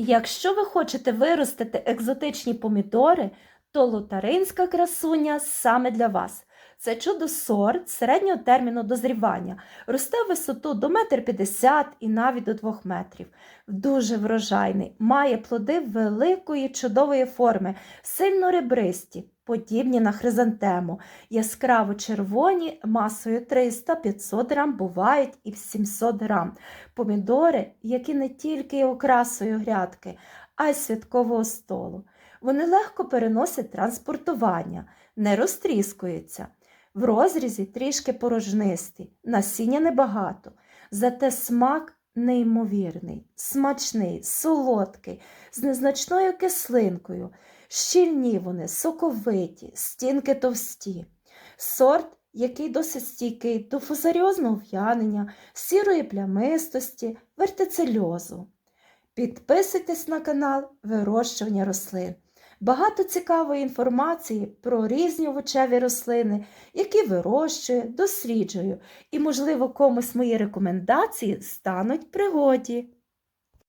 Якщо ви хочете виростити екзотичні помідори, то лотаринська красуня саме для вас. Це чудо-сорт середнього терміну дозрівання, росте в висоту до 1,50 м і навіть до 2 метрів. Дуже врожайний, має плоди великої чудової форми, сильно ребристі, подібні на хризантему, яскраво червоні масою 300-500 грам, бувають і в 700 грам. Помідори, які не тільки є окрасою грядки, а й святкового столу. Вони легко переносять транспортування, не розтріскуються. В розрізі трішки порожнистий, насіння небагато, зате смак неймовірний, смачний, солодкий, з незначною кислинкою. Щільні вони, соковиті, стінки товсті. Сорт, який досить стійкий до фузаріозного в'янення, сірої плямистості, вертицельозу. Підписуйтесь на канал Вирощування рослин. Багато цікавої інформації про різні овочеві рослини, які вирощую, досліджую, і, можливо, комусь мої рекомендації стануть пригоді.